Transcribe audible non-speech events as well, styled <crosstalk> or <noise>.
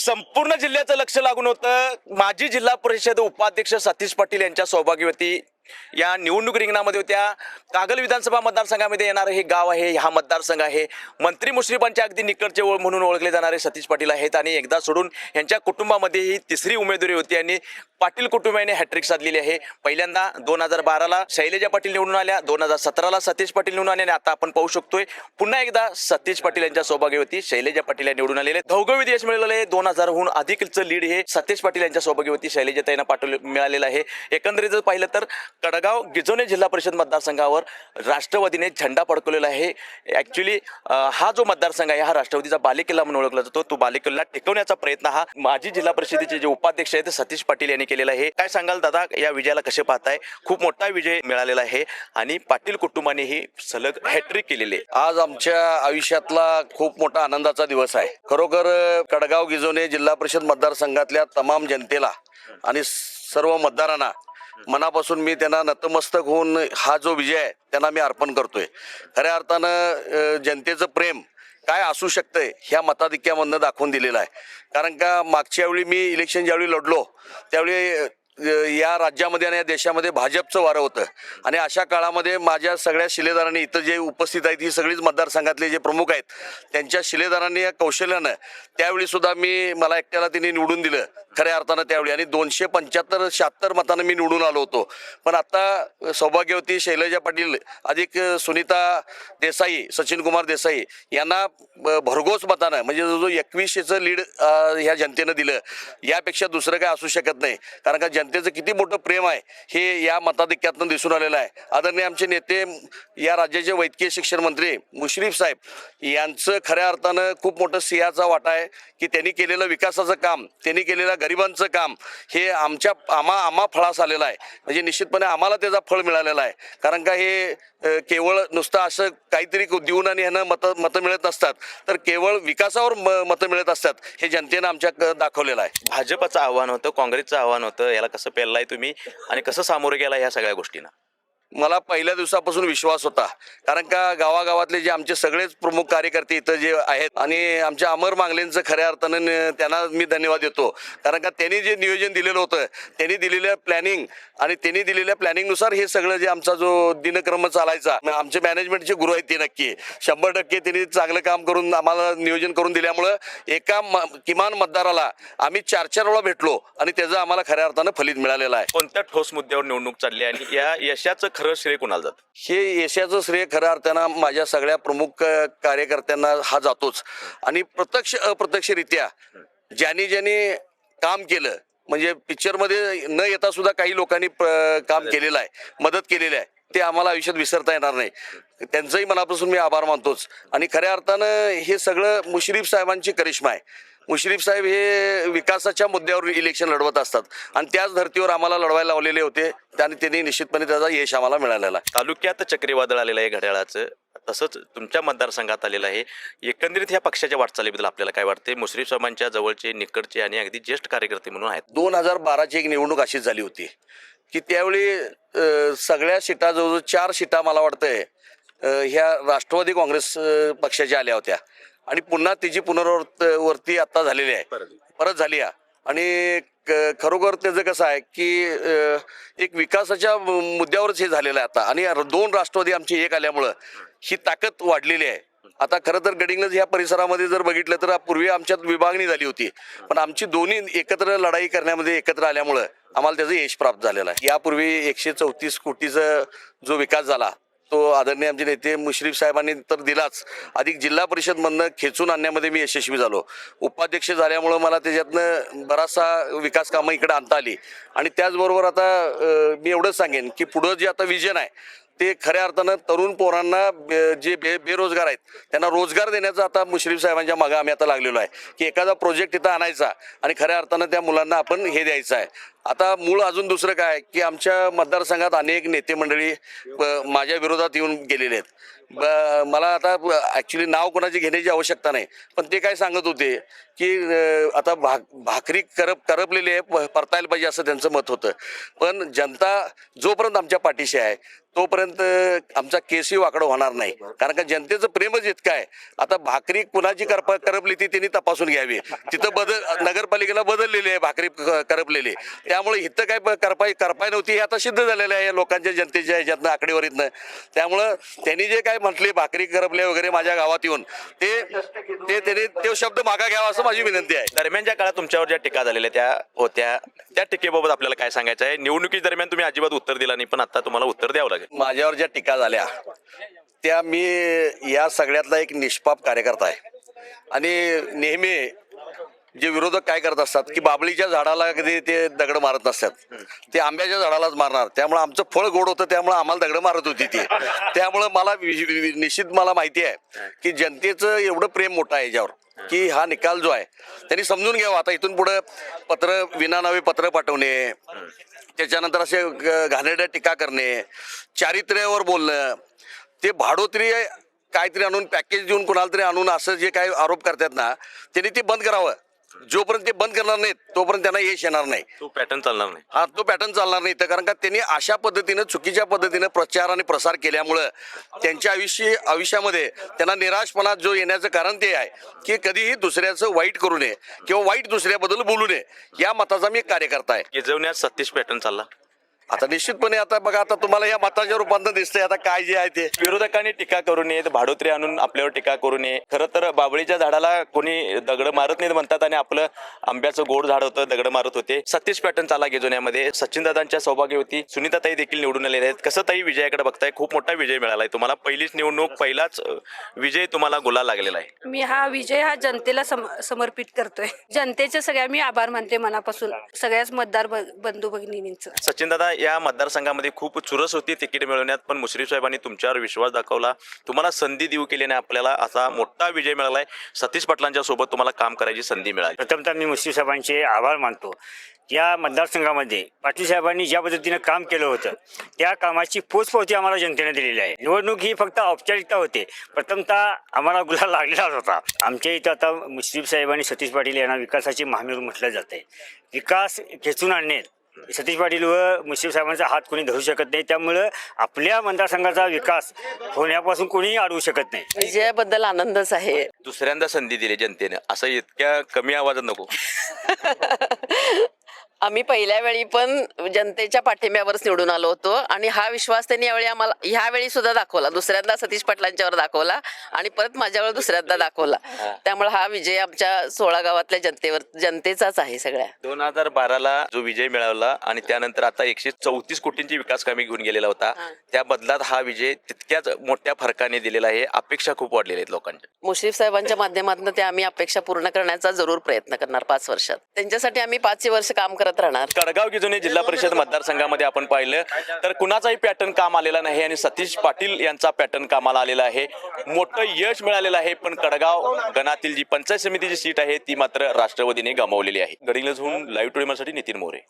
संपूर्ण जिल्ह्याचं लक्ष लागून होतं. माजी जिल्हा परिषद उपाध्यक्ष सतीश पाटील यांच्या सौभाग्यवती या निवडणूक रिंगणामध्ये होत्या. कागल विधानसभा मतदारसंघामध्ये येणारं हे गाव आहे हा मतदारसंघ आहे. मंत्री मुश्रीफांच्या अगदी निकटचे ओळ म्हणून ओळखले जाणारे सतीश पाटील आहेत आणि एकदा सोडून यांच्या कुटुंबामध्ये ही तिसरी उमेदवारी होती आणि पाटील कुटुंबाने हॅट्रिक साधलेली आहे. पहिल्यांदा दोन हजार बाराला शैलेजा पाटील निवडून आल्या दोन हजार सतराला सतीश पाटील निवडून आले आणि आता आपण पाहू शकतोय पुन्हा एकदा सतीश पाटील यांच्या सौभाग्यवती शैलेजा पाटील या निवडून आलेले. घवघवीत यश मिळालेलं आहे दोन हजारहून अधिकचं लीड हे सतीश पाटील यांच्या सौभाग्यवती शैलेजा ताईंना पाठवले मिळालेलं आहे. एकंदरीत जर पाहिलं तर कडगाव गिजोने जिल्हा परिषद मतदारसंघावर राष्ट्रवादीने झेंडा फडकवलेला आहे. ॲक्च्युली हा जो मतदारसंघ आहे हा राष्ट्रवादीचा बालेकिल्ला म्हणून ओळखला जातो. तो बालेकिल्ला टिकवण्याचा प्रयत्न हा माजी जिल्हा परिषदेचे जे उपाध्यक्ष आहेत ते सतीश पाटील यांनी केलेला आहे. काय सांगाल दादा या विजयाला कसे पाहताय? खूप मोठा विजय मिळालेला आहे आणि पाटील कुटुंबाने ही सलग हॅट्रिक केलेली आहे. आज आमच्या आयुष्यातला खूप मोठा आनंदाचा दिवस आहे. खरोखर कडगाव गिजोने जिल्हा परिषद मतदारसंघातल्या तमाम जनतेला आणि सर्व मतदारांना मनापासून मी त्यांना नतमस्तक होऊन हा जो विजय आहे त्यांना मी अर्पण करतोय. खऱ्या अर्थानं जनतेचं प्रेम काय असू शकतंय ह्या मताधिक्यामधनं दाखवून दिलेलं आहे. कारण का मागच्या वेळी मी इलेक्शन ज्यावेळी लढलो त्यावेळी या राज्यामध्ये आणि या देशामध्ये भाजपचं वारं होतं. आणि अशा काळामध्ये माझ्या सगळ्या शिलेदारांनी इथं जे उपस्थित आहेत ही सगळीच मतदारसंघातले जे प्रमुख आहेत त्यांच्या शिलेदारांनी या कौशल्यानं त्यावेळी सुद्धा मी मला एकट्याला त्यांनी निवडून दिलं. खऱ्या अर्थानं त्यावेळी. आणि दोनशे पंच्याहत्तर शहात्तर मतानं मी निवडून आलो होतो. पण आता सौभाग्यवती शैलजा पाटील अधिक सुनीता देसाई सचिन कुमार देसाई यांना ब- भरघोस मतानं म्हणजे जो एकवीसशेचं लीड ह्या जनतेनं दिलं यापेक्षा दुसरं काय असू शकत नाही. कारण का जनतेचं किती मोठं प्रेम आहे हे या मताधिक्यातनं दिसून आलेलं आहे. आदरणीय आमचे नेते या राज्याचे वैद्यकीय शिक्षण मंत्री मुश्रीफ साहेब यांचं खऱ्या अर्थानं खूप मोठं सिंहाचा वाटा आहे की त्यांनी केलेलं विकासाचं काम त्यांनी केलेलं गरिबांचं काम हे आमच्या आम्हा आम्हा फळास आलेलं आहे. म्हणजे निश्चितपणे आम्हाला त्याचा फळ मिळालेला आहे. कारण का हे केवळ नुसतं असं काहीतरी देऊन आणि ह्यानं मतं मतं मिळत नसतात. तर केवळ विकासावर म मतं मिळत असतात हे जनतेनं आमच्या क- दाखवलेलं आहे. भाजपचं आव्हान होतं काँग्रेसचं आव्हान होतं याला कसं पेललाय तुम्ही आणि कसं सामोरे गेला ह्या सगळ्या गोष्टींना? मला पहिल्या दिवसापासून विश्वास होता. कारण का गावागावातले जे आमचे सगळेच प्रमुख कार्यकर्ते इथं जे आहेत आणि आमच्या अमर मांगलेंचं खऱ्या अर्थानं त्यांना मी धन्यवाद देतो. कारण का त्यांनी जे नियोजन दिलेलं होतं त्यांनी दिलेलं प्लॅनिंग आणि त्यांनी दिलेल्या प्लॅनिंगनुसार हे सगळं जे आमचा जो दिनक्रम चालायचा आमचे मॅनेजमेंटचे गुरु आहेत ते नक्की. शंभर टक्के त्यांनी चांगलं काम करून आम्हाला नियोजन करून दिल्यामुळं एका म- किमान मतदाराला आम्ही चार चार वेळा भेटलो आणि त्याचं आम्हाला खऱ्या अर्थानं फलित मिळालेलं आहे. कोणत्या ठोस मुद्द्यावर निवडणूक चालली आहे आणि या यशाचं खरं श्रेय कोणाला जातं? हे यशाचं श्रेय खऱ्या अर्थानं माझ्या सगळ्या प्रमुख कार्यकर्त्यांना हा जातोच. आणि प्रत्यक्ष अप्रत्यक्षरित्या ज्यांनी ज्यांनी काम केलं म्हणजे पिक्चरमध्ये न येता सुद्धा काही लोकांनी काम केलेलं आहे मदत केलेली आहे ते आम्हाला आयुष्यात विसरता येणार नाही. त्यांचंही मनापासून मी आभार मानतोच. आणि खऱ्या अर्थानं हे सगळं मुश्रीफ साहेबांची करिश्मा आहे. मुश्रीफ साहेब हे विकासाच्या मुद्द्यावर इलेक्शन लढवत असतात. आणि त्याच धर्तीवर आम्हाला लढवायला लावलेले होते. आणि त्यांनी निश्चितपणे त्याचा यश आम्हाला मिळालेला आहे. तालुक्यात चक्रीवादळ आलेलं आहे घड्याळाचं. तसंच तुमच्या मतदारसंघात आलेलं आहे. एकंदरीत ह्या पक्षाच्या वाटचालीबद्दल आपल्याला काय वाटते मुश्रीफ साहेबांच्या जवळचे निकटचे आणि अगदी ज्येष्ठ कार्यकर्ते म्हणून आहेत. दोन हजार बाराची एक निवडणूक अशीच झाली होती. की त्यावेळी सगळ्या सीटा जवळजवळ चार सीटा मला वाटतंय ह्या राष्ट्रवादी काँग्रेस पक्षाच्या आल्या होत्या. आणि पुन्हा तिची पुनरावृत्त वरती आता झालेली आहे. परत झाली आहे. आणि खरोखर त्याचं कसं आहे की एक विकासाच्या मुद्द्यावरच हे झालेलं आहे आता. आणि दोन राष्ट्रवादी आमची एक आल्यामुळं ही ताकद वाढलेली आहे. आता खरं तर गडिंग्लज ह्या परिसरामध्ये जर बघितलं तर पूर्वी आमच्यात विभागणी झाली होती. पण आमची दोन्ही एकत्र लढाई करण्यामध्ये एकत्र आल्यामुळं आम्हाला त्याचं यश प्राप्त झालेलं आहे. यापूर्वी एकशे चौतीस कोटीचा जो विकास झाला तो आदरणीय आमचे नेते मुश्रीफ साहेबांनी तर दिलाच. अधिक जिल्हा परिषदमधनं खेचून आणण्यामध्ये मी यशस्वी झालो. उपाध्यक्ष झाल्यामुळं मला त्याच्यातनं बराचसा विकास कामं इकडे आणता आली. आणि त्याचबरोबर आता मी एवढंच सांगेन की पुढं जे आता विजन आहे ते खऱ्या अर्थानं तरुण पोरांना जे बे बेरोजगार आहेत त्यांना रोजगार देण्याचा आता मुश्रीफ साहेबांच्या मागं आम्ही आता लागलेलो आहे. की एखादा प्रोजेक्ट इथं आणायचा आणि खऱ्या अर्थानं त्या मुलांना आपण हे द्यायचं आहे. आता मूळ अजून दुसरं काय की आमच्या मतदारसंघात अनेक नेते मंडळी माझ्या विरोधात येऊन गेलेले आहेत. ब- मला आता ॲक्च्युली नाव कोणाची घेण्याची आवश्यकता नाही पण ते काय सांगत होते की आता भा भाकरी करप करपलेली आहे परतायला पाहिजे असं त्यांचं मत होतं. पण जनता जोपर्यंत आमच्या पाठीशी आहे तोपर्यंत आमचा केसही वाकडं होणार नाही. कारण का जनतेचं प्रेमच इतकं आहे. आता भाकरी कुणाची करप करपली ती त्यांनी तपासून घ्यावी. तिथं बदल नगरपालिकेला बदललेली आहे भाकरी करपलेली. त्यामुळे इथं काय करपाय करपाय नव्हती हे आता सिद्ध झालेलं आहे. या लोकांच्या जनतेच्या ह्याच्यातनं आकडेवारीतनं. त्यामुळं त्यांनी जे काय म्हटले भाकरी करपले वगैरे माझ्या गावात येऊन ते ते त्यांनी ते शब्द मागा घ्यावा असं माझी विनंती आहे. दरम्यानच्या काळात तुमच्यावर ज्या टीका झालेल्या त्या होत्या त्या टीकेबाबत आपल्याला काय सांगायचं आहे? निवडणुकी दरम्यान तुम्ही अजिबात उत्तर दिला नाही पण आता तुम्हाला उत्तर द्यावं लागेल. माझ्यावर ज्या टीका झाल्या त्या मी या सगळ्यातला एक निष्पाप कार्यकर्ता आहे. आणि नेहमी जे विरोधक काय करत असतात की बाबळीच्या झाडाला कधी ते दगड मारत नसतात. ते आंब्याच्या झाडालाच मारणार. त्यामुळे आमचं फळ गोड होतं त्यामुळे आम्हाला दगड मारत होती ती. त्यामुळं मला वि- निश्चित मला माहिती आहे की जनतेचं एवढं प्रेम मोठं आहे याच्यावर की हा निकाल जो आहे त्यांनी समजून घ्यावा. आता इथून पुढं पत्र विनानावे पत्र पाठवणे त्याच्यानंतर असे घाणेरड्या टीका करणे चारित्र्यावर बोलणं ते भाडोत्री काहीतरी आणून पॅकेज देऊन कोणाला तरी आणून असं जे काही आरोप करतात ना त्यांनी ते बंद करावं. जोपर्यंत ते बंद करणार नाहीत तोपर्यंत त्यांना यश येणार नाही. तो पॅटर्न चालणार नाही. हा तो पॅटर्न चालणार नाही. तर कारण का त्यांनी अशा पद्धतीनं चुकीच्या पद्धतीनं प्रचार आणि प्रसार केल्यामुळं त्यांच्या आयुष्य आयुष्यामध्ये त्यांना निराशपणा जो येण्याचं कारण ते आहे की कधीही दुसऱ्याचं वाईट करू नये किंवा वाईट दुसऱ्याबद्दल बोलू नये. या मताचा मी कार्यकर्ता आहे. गिजवण्यात सतीश पॅटर्न चालला. आता निश्चितपणे आता बघा आता तुम्हाला या मताच्या रूपांतर दिसतंय. आता काय जे आहे ते. विरोधकांनी टीका करू नये भाडोत्री आणून आपल्यावर टीका करू नये. खरं तर बाबळीच्या झाडाला कोणी दगड मारत नाही म्हणतात आणि आपलं आंब्याचं गोड झाड होतं दगड मारत होते. सतीश पॅटर्न चाला गेजवण्यामध्ये सचिन दादांच्या सौभाग्यवती सुनीताताई देखील निवडून आलेले आहेत. कसं ताई विजयाकडे बघताय? खूप मोठा विजय मिळाला आहे तुम्हाला. पहिलीच निवडणूक पहिलाच विजय तुम्हाला गुलाल लागलेला आहे. मी हा विजय हा जनतेला सम समर्पित करतोय. जनतेचे सगळ्या मी आभार मानते मनापासून. सगळ्याच मतदार बंधू भगिनींचं सचिन दादा या मतदारसंघामध्ये खूप चुरस होती तिकीट मिळवण्यात पण मुश्रीफ साहेबांनी तुमच्यावर विश्वास दाखवला. तुम्हाला संधी देऊ केल्याने आपल्याला असा मोठा विजय मिळाला आहे सतीश पाटलांच्या सोबत तुम्हाला काम करायची संधी मिळाली. प्रथमतः मी मुश्रीफ साहेबांचे आभार मानतो. या मतदारसंघामध्ये पाटील साहेबांनी ज्या पद्धतीनं काम केलं होतं त्या कामाची पोचपावती आम्हाला जनतेने दिलेली आहे. निवडणूक ही फक्त औपचारिकता होते. प्रथमतः आम्हाला गुलाल लागलेलाच होता. आमच्या इथं आता मुश्रीफ साहेब आणि सतीश पाटील यांना विकासाची महामेरू म्हटलं जाते विकास खेचून आणणे सतीश पाटील व मुस्लिम साहेबांचा हात कोणी धरू शकत नाही. त्यामुळं आपल्या मतदारसंघाचा विकास होण्यापासून कोणीही अडवू शकत नाही. विजयाबद्दल आनंदच आहे. दुसऱ्यांदा संधी दिली जनतेने. असं इतक्या कमी आवाजात नको. <laughs> आम्ही पहिल्या वेळी पण जनतेच्या पाठिंब्यावरच निवडून आलो होतो आणि हा विश्वास त्यांनी यावेळी आम्हाला ह्यावेळी सुद्धा दाखवला. दुसऱ्यांदा सतीश पाटलांच्यावर दाखवला आणि परत माझ्यावर दुसऱ्यांदा दाखवला. त्यामुळे हा विजय आमच्या सोळा गावातल्या जनतेवर जनतेचाच आहे सगळ्या. दोन हजार बाराला जो विजय मिळवला आणि त्यानंतर आता एकशे चौतीस कोटींची विकास कामे घेऊन गेलेला होता. त्या बदलात हा विजय तितक्याच मोठ्या फरकाने दिलेला आहे. अपेक्षा खूप वाढलेल्या आहेत लोकांच्या. मुश्रीफ साहेबांच्या माध्यमातून ते आम्ही अपेक्षा पूर्ण करण्याचा जरूर प्रयत्न करणार पाच वर्षात. त्यांच्यासाठी आम्ही पाचही वर्ष काम करत राहणार? कडगाव गिजोने जिल्हा परिषद मतदारसंघामध्ये आपण पाहिलं तर कुणाचाही पॅटर्न काम आलेला नाही आणि सतीश पाटील यांचा पॅटर्न कामाला आलेला आहे. मोठं यश मिळालेलं आहे पण कडगाव गणातील जी पंचायत समितीची सीट आहे ती मात्र राष्ट्रवादीने गमावलेली आहे. गडिंग्लजहून लाईव्ह टोळीमासाठी नितीन मोरे.